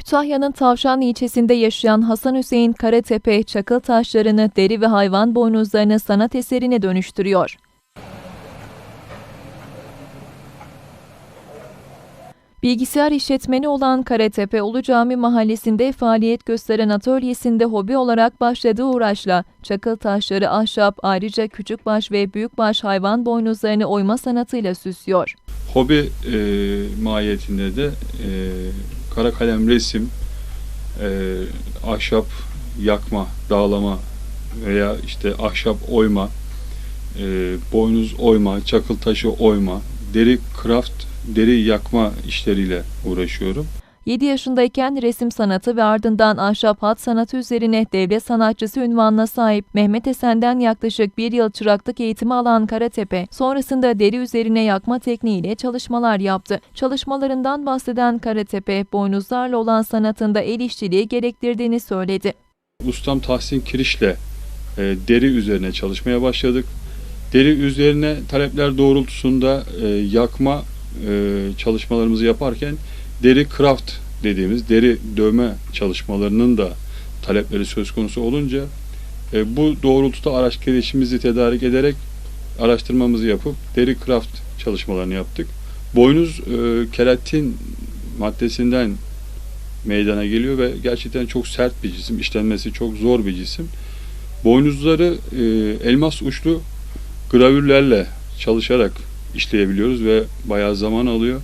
Kütahya'nın Tavşan ilçesinde yaşayan Hasan Hüseyin Karatepe, çakıl taşlarını deri ve hayvan boynuzlarını sanat eserine dönüştürüyor. Bilgisayar işletmeni olan Karatepe, Ulu Cami mahallesinde faaliyet gösteren atölyesinde hobi olarak başladığı uğraşla çakıl taşları, ahşap, ayrıca küçükbaş ve büyükbaş hayvan boynuzlarını oyma sanatıyla süslüyor. Hobi e, mahiyetinde de e, kara kalem resim, e, ahşap yakma, dağlama veya işte ahşap oyma, e, boynuz oyma, çakıl taşı oyma, deri craft, deri yakma işleriyle uğraşıyorum. 7 yaşındayken resim sanatı ve ardından ahşap hat sanatı üzerine devlet sanatçısı ünvanına sahip Mehmet Esen'den yaklaşık bir yıl çıraklık eğitimi alan Karatepe, sonrasında deri üzerine yakma tekniğiyle çalışmalar yaptı. Çalışmalarından bahseden Karatepe, boynuzlarla olan sanatında el işçiliği gerektirdiğini söyledi. Ustam Tahsin Kiriş'le e, deri üzerine çalışmaya başladık. Deri üzerine talepler doğrultusunda e, yakma e, çalışmalarımızı yaparken deri craft dediğimiz deri dövme çalışmalarının da talepleri söz konusu olunca e, bu doğrultuda araç gelişimizi tedarik ederek araştırmamızı yapıp deri craft çalışmalarını yaptık. Boynuz e, keratin maddesinden meydana geliyor ve gerçekten çok sert bir cisim, işlenmesi çok zor bir cisim. Boynuzları e, elmas uçlu gravürlerle çalışarak işleyebiliyoruz ve bayağı zaman alıyor.